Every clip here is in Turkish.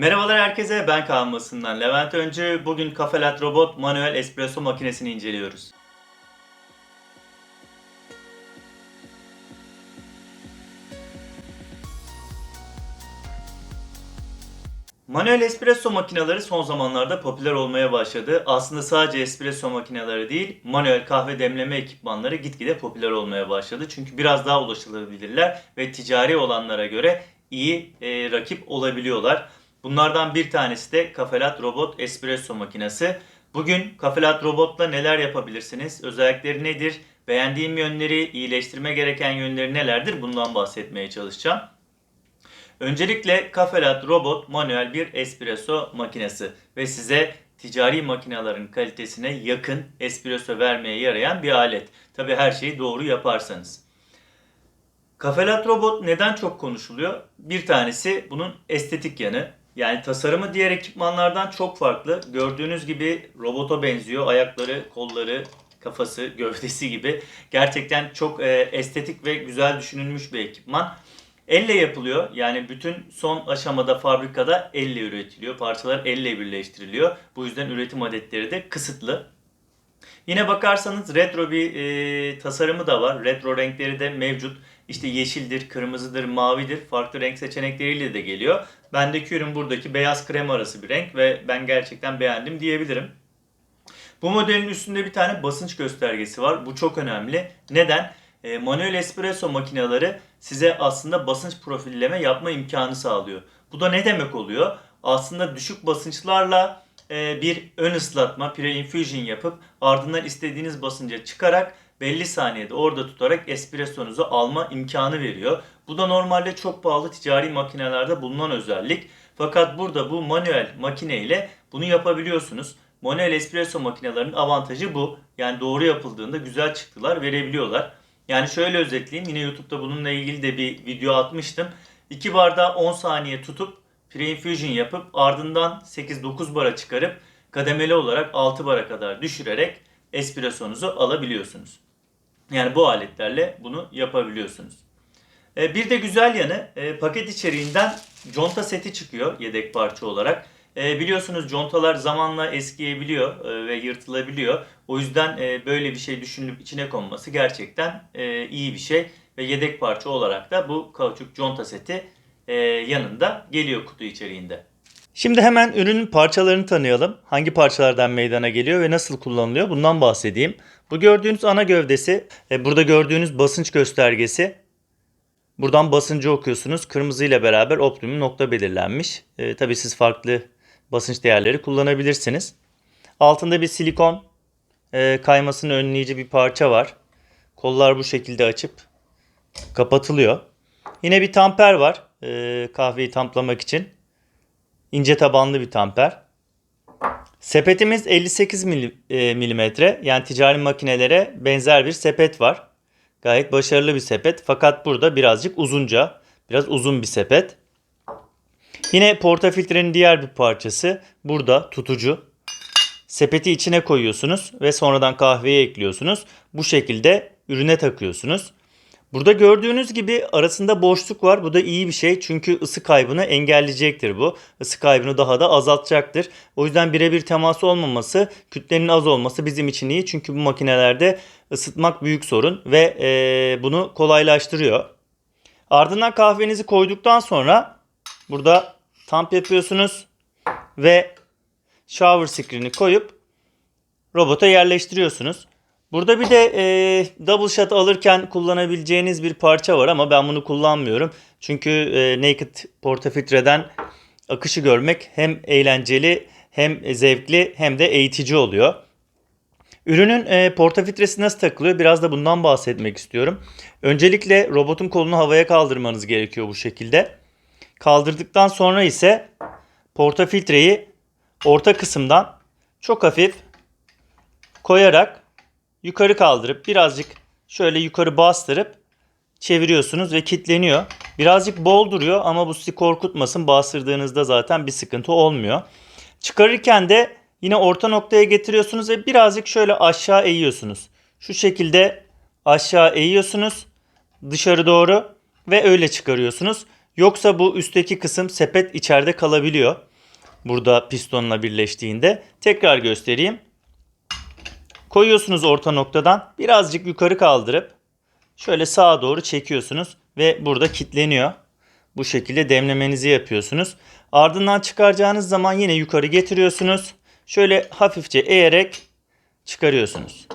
Merhabalar herkese, ben Kaan Basın'dan Levent Öncü. Bugün Cafelat Robot manuel espresso makinesini inceliyoruz. Manuel espresso makineleri son zamanlarda popüler olmaya başladı. Aslında sadece espresso makineleri değil, manuel kahve demleme ekipmanları gitgide popüler olmaya başladı. Çünkü biraz daha ulaşılabilirler ve ticari olanlara göre iyi e, rakip olabiliyorlar. Bunlardan bir tanesi de Cafelat Robot Espresso makinesi. Bugün Cafelat Robot'la neler yapabilirsiniz? Özellikleri nedir? Beğendiğim yönleri, iyileştirme gereken yönleri nelerdir? Bundan bahsetmeye çalışacağım. Öncelikle Cafelat Robot manuel bir espresso makinesi ve size ticari makinelerin kalitesine yakın espresso vermeye yarayan bir alet. Tabi her şeyi doğru yaparsanız. Cafelat Robot neden çok konuşuluyor? Bir tanesi bunun estetik yanı. Yani tasarımı diğer ekipmanlardan çok farklı. Gördüğünüz gibi robota benziyor. Ayakları, kolları, kafası, gövdesi gibi. Gerçekten çok e, estetik ve güzel düşünülmüş bir ekipman. Elle yapılıyor. Yani bütün son aşamada fabrikada elle üretiliyor. Parçalar elle birleştiriliyor. Bu yüzden üretim adetleri de kısıtlı. Yine bakarsanız retro bir e, tasarımı da var. Retro renkleri de mevcut. İşte yeşildir, kırmızıdır, mavidir. Farklı renk seçenekleriyle de geliyor. Bendeki ürün buradaki beyaz krem arası bir renk ve ben gerçekten beğendim diyebilirim. Bu modelin üstünde bir tane basınç göstergesi var. Bu çok önemli. Neden? E, manuel espresso makineleri size aslında basınç profilleme yapma imkanı sağlıyor. Bu da ne demek oluyor? Aslında düşük basınçlarla e, bir ön ıslatma, pre-infusion yapıp ardından istediğiniz basınca çıkarak belli saniyede orada tutarak espressonuzu alma imkanı veriyor. Bu da normalde çok pahalı ticari makinelerde bulunan özellik. Fakat burada bu manuel makine ile bunu yapabiliyorsunuz. Manuel espresso makinelerinin avantajı bu. Yani doğru yapıldığında güzel çıktılar verebiliyorlar. Yani şöyle özetleyeyim. Yine YouTube'da bununla ilgili de bir video atmıştım. 2 bardağı 10 saniye tutup pre-infusion yapıp ardından 8-9 bara çıkarıp kademeli olarak 6 bara kadar düşürerek espressonuzu alabiliyorsunuz. Yani bu aletlerle bunu yapabiliyorsunuz. E, bir de güzel yanı e, paket içeriğinden conta seti çıkıyor yedek parça olarak. E, biliyorsunuz contalar zamanla eskiyebiliyor e, ve yırtılabiliyor. O yüzden e, böyle bir şey düşünülüp içine konması gerçekten e, iyi bir şey. Ve yedek parça olarak da bu kauçuk conta seti e, yanında geliyor kutu içeriğinde. Şimdi hemen ürünün parçalarını tanıyalım. Hangi parçalardan meydana geliyor ve nasıl kullanılıyor bundan bahsedeyim. Bu gördüğünüz ana gövdesi, e, burada gördüğünüz basınç göstergesi. Buradan basıncı okuyorsunuz. Kırmızı ile beraber optimum nokta belirlenmiş. E, tabii siz farklı basınç değerleri kullanabilirsiniz. Altında bir silikon e, kaymasını önleyici bir parça var. Kollar bu şekilde açıp kapatılıyor. Yine bir tamper var e, kahveyi tamplamak için. İnce tabanlı bir tamper. Sepetimiz 58 mil- e, yani ticari makinelere benzer bir sepet var. Gayet başarılı bir sepet fakat burada birazcık uzunca, biraz uzun bir sepet. Yine portafiltrenin diğer bir parçası burada tutucu. Sepeti içine koyuyorsunuz ve sonradan kahveyi ekliyorsunuz. Bu şekilde ürüne takıyorsunuz. Burada gördüğünüz gibi arasında boşluk var. Bu da iyi bir şey çünkü ısı kaybını engelleyecektir bu. Isı kaybını daha da azaltacaktır. O yüzden birebir teması olmaması, kütlenin az olması bizim için iyi. Çünkü bu makinelerde ısıtmak büyük sorun ve e, bunu kolaylaştırıyor. Ardından kahvenizi koyduktan sonra burada tamp yapıyorsunuz ve shower screen'i koyup robota yerleştiriyorsunuz. Burada bir de e, double shot alırken kullanabileceğiniz bir parça var ama ben bunu kullanmıyorum. Çünkü e, Naked Portafiltre'den akışı görmek hem eğlenceli hem zevkli hem de eğitici oluyor. Ürünün e, portafiltresi nasıl takılıyor? Biraz da bundan bahsetmek istiyorum. Öncelikle robotun kolunu havaya kaldırmanız gerekiyor bu şekilde. Kaldırdıktan sonra ise portafiltreyi orta kısımdan çok hafif koyarak yukarı kaldırıp birazcık şöyle yukarı bastırıp çeviriyorsunuz ve kilitleniyor. Birazcık bol duruyor ama bu sizi korkutmasın. Bastırdığınızda zaten bir sıkıntı olmuyor. Çıkarırken de yine orta noktaya getiriyorsunuz ve birazcık şöyle aşağı eğiyorsunuz. Şu şekilde aşağı eğiyorsunuz dışarı doğru ve öyle çıkarıyorsunuz. Yoksa bu üstteki kısım sepet içeride kalabiliyor. burada pistonla birleştiğinde. Tekrar göstereyim. Koyuyorsunuz orta noktadan birazcık yukarı kaldırıp şöyle sağa doğru çekiyorsunuz ve burada kilitleniyor. Bu şekilde demlemenizi yapıyorsunuz. Ardından çıkaracağınız zaman yine yukarı getiriyorsunuz. Şöyle hafifçe eğerek çıkarıyorsunuz.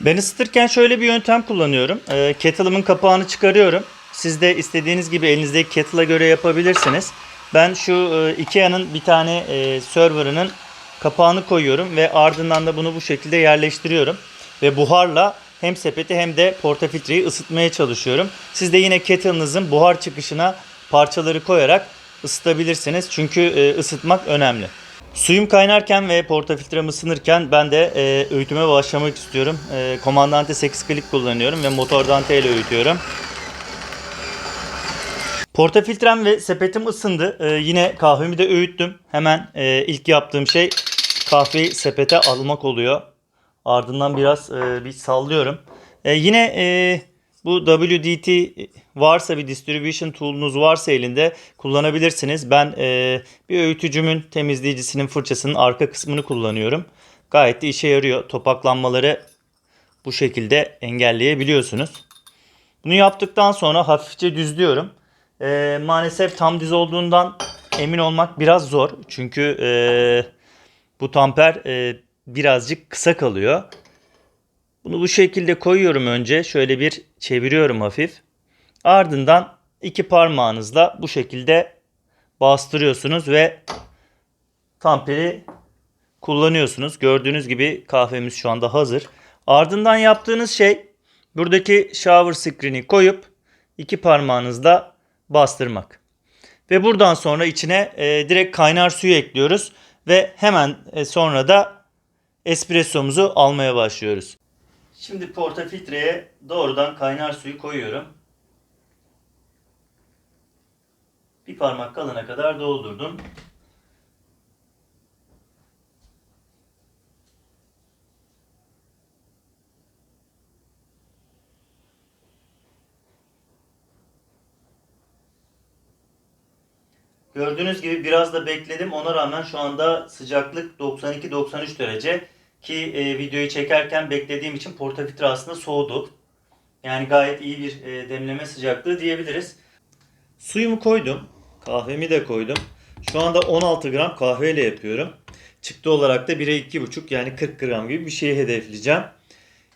Ben ısıtırken şöyle bir yöntem kullanıyorum. Ee, kettle'ımın kapağını çıkarıyorum. Siz de istediğiniz gibi elinizdeki kettle'a göre yapabilirsiniz. Ben şu e, Ikea'nın bir tane e, server'ının kapağını koyuyorum ve ardından da bunu bu şekilde yerleştiriyorum. Ve buharla hem sepeti hem de portafiltreyi ısıtmaya çalışıyorum. Siz de yine kettle'ınızın buhar çıkışına parçaları koyarak ısıtabilirsiniz. Çünkü e, ısıtmak önemli. Suyum kaynarken ve portafiltrem ısınırken ben de e, öğütüme başlamak istiyorum. E, Komandante 8 klik kullanıyorum ve motordan T ile öğütüyorum. Portafiltrem ve sepetim ısındı. E, yine kahvemi de öğüttüm. Hemen e, ilk yaptığım şey kahveyi sepete almak oluyor. Ardından biraz e, bir sallıyorum. E, yine e, bu WDT varsa bir distribution tool'unuz varsa elinde kullanabilirsiniz. Ben e, bir öğütücümün temizleyicisinin fırçasının arka kısmını kullanıyorum. Gayet de işe yarıyor. Topaklanmaları bu şekilde engelleyebiliyorsunuz. Bunu yaptıktan sonra hafifçe düzlüyorum. E, maalesef tam diz olduğundan emin olmak biraz zor. Çünkü e, bu tamper e, birazcık kısa kalıyor. Bunu bu şekilde koyuyorum önce. Şöyle bir çeviriyorum hafif. Ardından iki parmağınızla bu şekilde bastırıyorsunuz ve tamperi kullanıyorsunuz. Gördüğünüz gibi kahvemiz şu anda hazır. Ardından yaptığınız şey buradaki shower screen'i koyup iki parmağınızla bastırmak. Ve buradan sonra içine e, direkt kaynar suyu ekliyoruz ve hemen e, sonra da espressomuzu almaya başlıyoruz. Şimdi portafiltreye doğrudan kaynar suyu koyuyorum. Bir parmak kalana kadar doldurdum. Gördüğünüz gibi biraz da bekledim. Ona rağmen şu anda sıcaklık 92-93 derece. Ki e, videoyu çekerken beklediğim için portafiltre aslında soğudu. Yani gayet iyi bir e, demleme sıcaklığı diyebiliriz. Suyumu koydum. Kahvemi de koydum. Şu anda 16 gram kahveyle yapıyorum. Çıktı olarak da 1'e 2,5 yani 40 gram gibi bir şeyi hedefleyeceğim.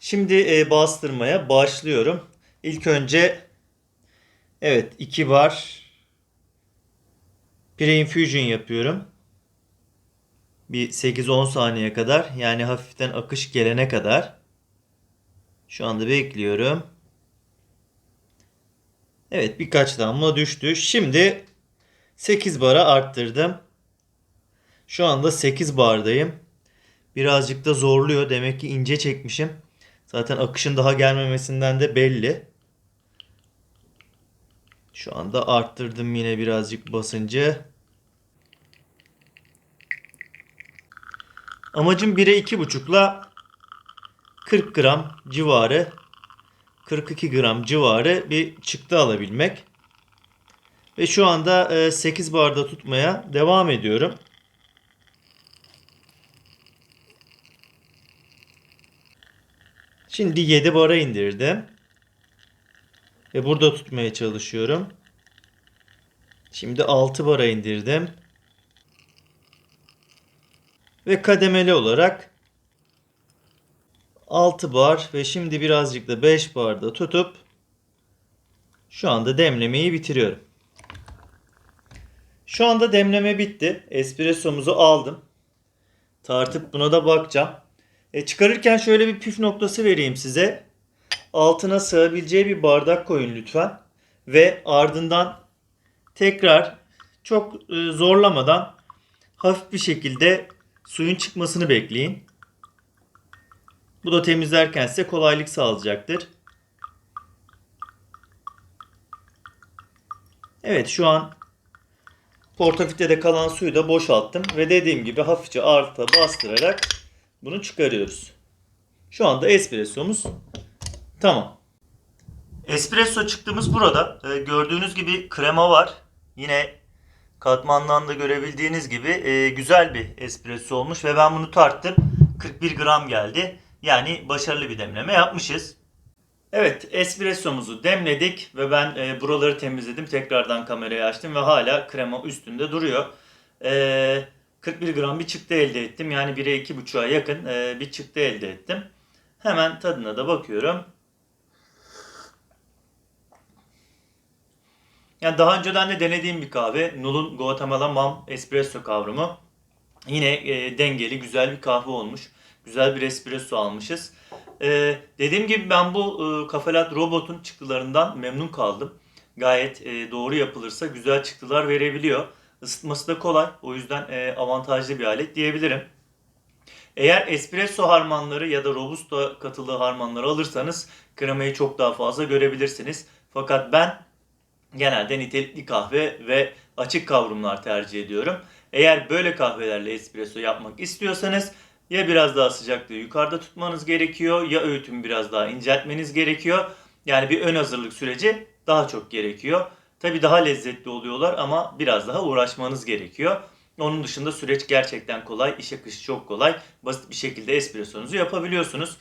Şimdi e, bastırmaya başlıyorum. İlk önce evet 2 bar pre-infusion yapıyorum bir 8-10 saniye kadar yani hafiften akış gelene kadar şu anda bekliyorum. Evet birkaç damla düştü. Şimdi 8 bara arttırdım. Şu anda 8 bardayım. Birazcık da zorluyor. Demek ki ince çekmişim. Zaten akışın daha gelmemesinden de belli. Şu anda arttırdım yine birazcık basıncı. Amacım 1'e 2,5'la 40 gram civarı 42 gram civarı bir çıktı alabilmek. Ve şu anda 8 barda tutmaya devam ediyorum. Şimdi 7 bara indirdim. Ve burada tutmaya çalışıyorum. Şimdi 6 bara indirdim. Ve kademeli olarak 6 bar ve şimdi birazcık da 5 barda tutup şu anda demlemeyi bitiriyorum. Şu anda demleme bitti. Espressomuzu aldım. Tartıp buna da bakacağım. E, çıkarırken şöyle bir püf noktası vereyim size. Altına sığabileceği bir bardak koyun lütfen. Ve ardından tekrar çok e, zorlamadan hafif bir şekilde Suyun çıkmasını bekleyin. Bu da temizlerken size kolaylık sağlayacaktır. Evet şu an portafiltrede kalan suyu da boşalttım ve dediğim gibi hafifçe arta bastırarak bunu çıkarıyoruz. Şu anda espressomuz tamam. Espresso çıktığımız burada. Ee, gördüğünüz gibi krema var. Yine Katmandan da görebildiğiniz gibi e, güzel bir espresso olmuş ve ben bunu tarttım. 41 gram geldi. Yani başarılı bir demleme yapmışız. Evet, espressomuzu demledik ve ben e, buraları temizledim. Tekrardan kamerayı açtım ve hala krema üstünde duruyor. E, 41 gram bir çıktı elde ettim. Yani 1'e 2,5'a yakın e, bir çıktı elde ettim. Hemen tadına da bakıyorum. Yani daha önceden de denediğim bir kahve. Null'un Guatemala Mam Espresso kavramı. Yine e, dengeli, güzel bir kahve olmuş. Güzel bir espresso almışız. E, dediğim gibi ben bu e, Kafelat Robot'un çıktılarından memnun kaldım. Gayet e, doğru yapılırsa güzel çıktılar verebiliyor. Isıtması da kolay. O yüzden e, avantajlı bir alet diyebilirim. Eğer espresso harmanları ya da robusta katılı harmanları alırsanız kremayı çok daha fazla görebilirsiniz. Fakat ben genelde nitelikli kahve ve açık kavrumlar tercih ediyorum. Eğer böyle kahvelerle espresso yapmak istiyorsanız ya biraz daha sıcaklığı yukarıda tutmanız gerekiyor ya öğütümü biraz daha inceltmeniz gerekiyor. Yani bir ön hazırlık süreci daha çok gerekiyor. Tabi daha lezzetli oluyorlar ama biraz daha uğraşmanız gerekiyor. Onun dışında süreç gerçekten kolay, iş akışı çok kolay. Basit bir şekilde espressonuzu yapabiliyorsunuz.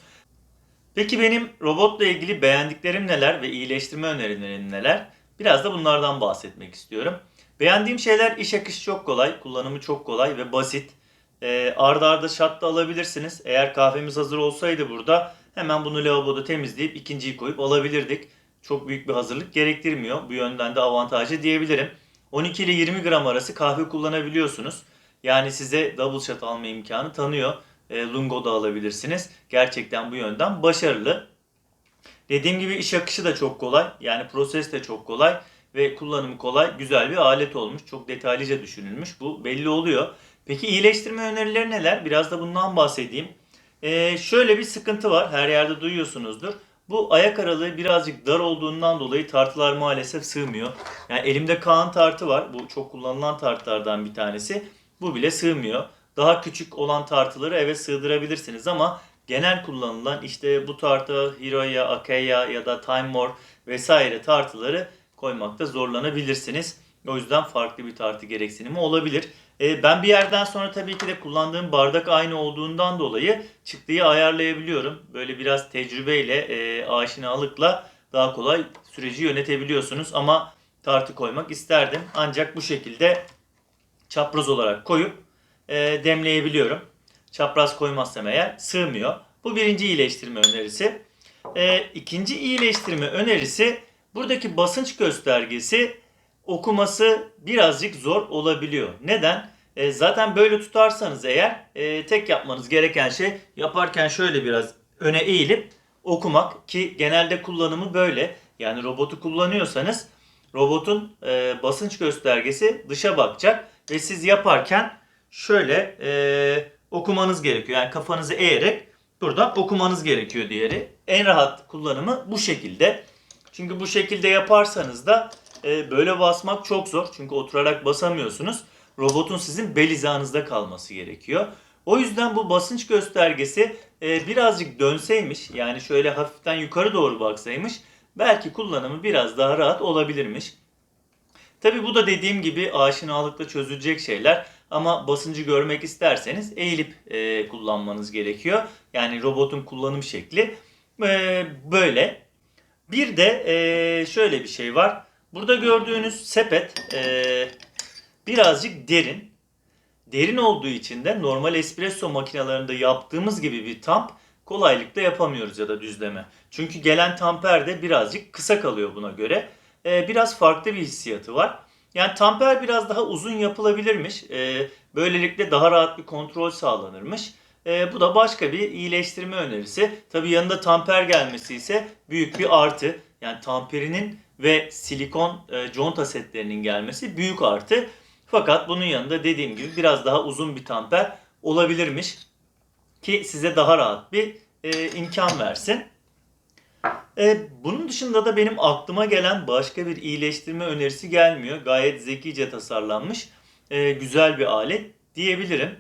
Peki benim robotla ilgili beğendiklerim neler ve iyileştirme önerilerim neler? Biraz da bunlardan bahsetmek istiyorum. Beğendiğim şeyler iş akışı çok kolay, kullanımı çok kolay ve basit. E, arda arda da alabilirsiniz. Eğer kahvemiz hazır olsaydı burada hemen bunu lavaboda temizleyip ikinciyi koyup alabilirdik. Çok büyük bir hazırlık gerektirmiyor. Bu yönden de avantajlı diyebilirim. 12 ile 20 gram arası kahve kullanabiliyorsunuz. Yani size double shot alma imkanı tanıyor. E, lungo da alabilirsiniz. Gerçekten bu yönden başarılı. Dediğim gibi iş akışı da çok kolay. Yani proses de çok kolay ve kullanımı kolay. Güzel bir alet olmuş. Çok detaylıca düşünülmüş. Bu belli oluyor. Peki iyileştirme önerileri neler? Biraz da bundan bahsedeyim. Ee, şöyle bir sıkıntı var. Her yerde duyuyorsunuzdur. Bu ayak aralığı birazcık dar olduğundan dolayı tartılar maalesef sığmıyor. Yani elimde Kaan tartı var. Bu çok kullanılan tartılardan bir tanesi. Bu bile sığmıyor. Daha küçük olan tartıları eve sığdırabilirsiniz ama genel kullanılan işte bu tartı Hiroya, Akeya ya da Time More vesaire tartıları koymakta zorlanabilirsiniz. O yüzden farklı bir tartı gereksinimi olabilir. E, ben bir yerden sonra tabii ki de kullandığım bardak aynı olduğundan dolayı çıktıyı ayarlayabiliyorum. Böyle biraz tecrübeyle, e, aşinalıkla daha kolay süreci yönetebiliyorsunuz. Ama tartı koymak isterdim. Ancak bu şekilde çapraz olarak koyup e, demleyebiliyorum. Çapraz koymazsam eğer sığmıyor. Bu birinci iyileştirme önerisi. E, ikinci iyileştirme önerisi buradaki basınç göstergesi okuması birazcık zor olabiliyor. Neden? E, zaten böyle tutarsanız eğer e, tek yapmanız gereken şey yaparken şöyle biraz öne eğilip okumak ki genelde kullanımı böyle. Yani robotu kullanıyorsanız robotun e, basınç göstergesi dışa bakacak ve siz yaparken şöyle e, okumanız gerekiyor. Yani kafanızı eğerek buradan okumanız gerekiyor diğeri. En rahat kullanımı bu şekilde. Çünkü bu şekilde yaparsanız da e, böyle basmak çok zor. Çünkü oturarak basamıyorsunuz. Robotun sizin bel hizanızda kalması gerekiyor. O yüzden bu basınç göstergesi e, birazcık dönseymiş yani şöyle hafiften yukarı doğru baksaymış belki kullanımı biraz daha rahat olabilirmiş. Tabi bu da dediğim gibi aşinalıkla çözülecek şeyler ama basıncı görmek isterseniz eğilip e, kullanmanız gerekiyor. Yani robotun kullanım şekli e, böyle. Bir de e, şöyle bir şey var. Burada gördüğünüz sepet e, birazcık derin. Derin olduğu için de normal espresso makinelerinde yaptığımız gibi bir tamp kolaylıkla yapamıyoruz ya da düzleme. Çünkü gelen tamper de birazcık kısa kalıyor buna göre. Ee, biraz farklı bir hissiyatı var. Yani tamper biraz daha uzun yapılabilirmiş. Ee, böylelikle daha rahat bir kontrol sağlanırmış. Ee, bu da başka bir iyileştirme önerisi. Tabi yanında tamper gelmesi ise büyük bir artı. Yani tamperinin ve silikon e, conta setlerinin gelmesi büyük artı. Fakat bunun yanında dediğim gibi biraz daha uzun bir tamper olabilirmiş ki size daha rahat bir e, imkan versin. E, bunun dışında da benim aklıma gelen başka bir iyileştirme önerisi gelmiyor. Gayet zekice tasarlanmış e, güzel bir alet diyebilirim.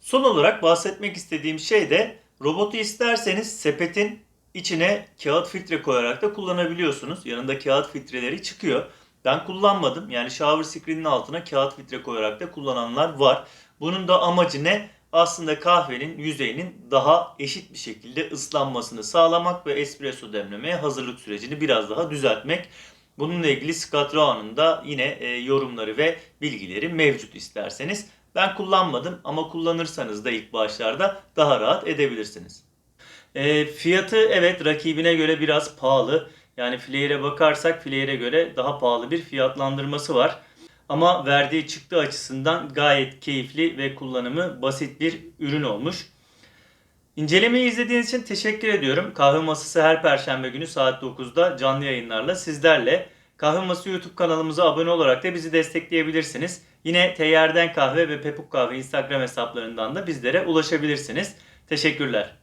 Son olarak bahsetmek istediğim şey de robotu isterseniz sepetin içine kağıt filtre koyarak da kullanabiliyorsunuz. Yanında kağıt filtreleri çıkıyor. Ben kullanmadım. Yani shower screen'in altına kağıt filtre koyarak da kullananlar var. Bunun da amacı ne? Aslında kahvenin yüzeyinin daha eşit bir şekilde ıslanmasını sağlamak ve espresso demlemeye hazırlık sürecini biraz daha düzeltmek. Bununla ilgili Scott Rowan'ın da yine e, yorumları ve bilgileri mevcut isterseniz. Ben kullanmadım ama kullanırsanız da ilk başlarda daha rahat edebilirsiniz. E, fiyatı evet rakibine göre biraz pahalı. Yani Flair'e bakarsak Flair'e göre daha pahalı bir fiyatlandırması var. Ama verdiği çıktı açısından gayet keyifli ve kullanımı basit bir ürün olmuş. İncelemeyi izlediğiniz için teşekkür ediyorum. Kahve Masası her perşembe günü saat 9'da canlı yayınlarla sizlerle. Kahve Masası YouTube kanalımıza abone olarak da bizi destekleyebilirsiniz. Yine Teyyarden Kahve ve Pepuk Kahve Instagram hesaplarından da bizlere ulaşabilirsiniz. Teşekkürler.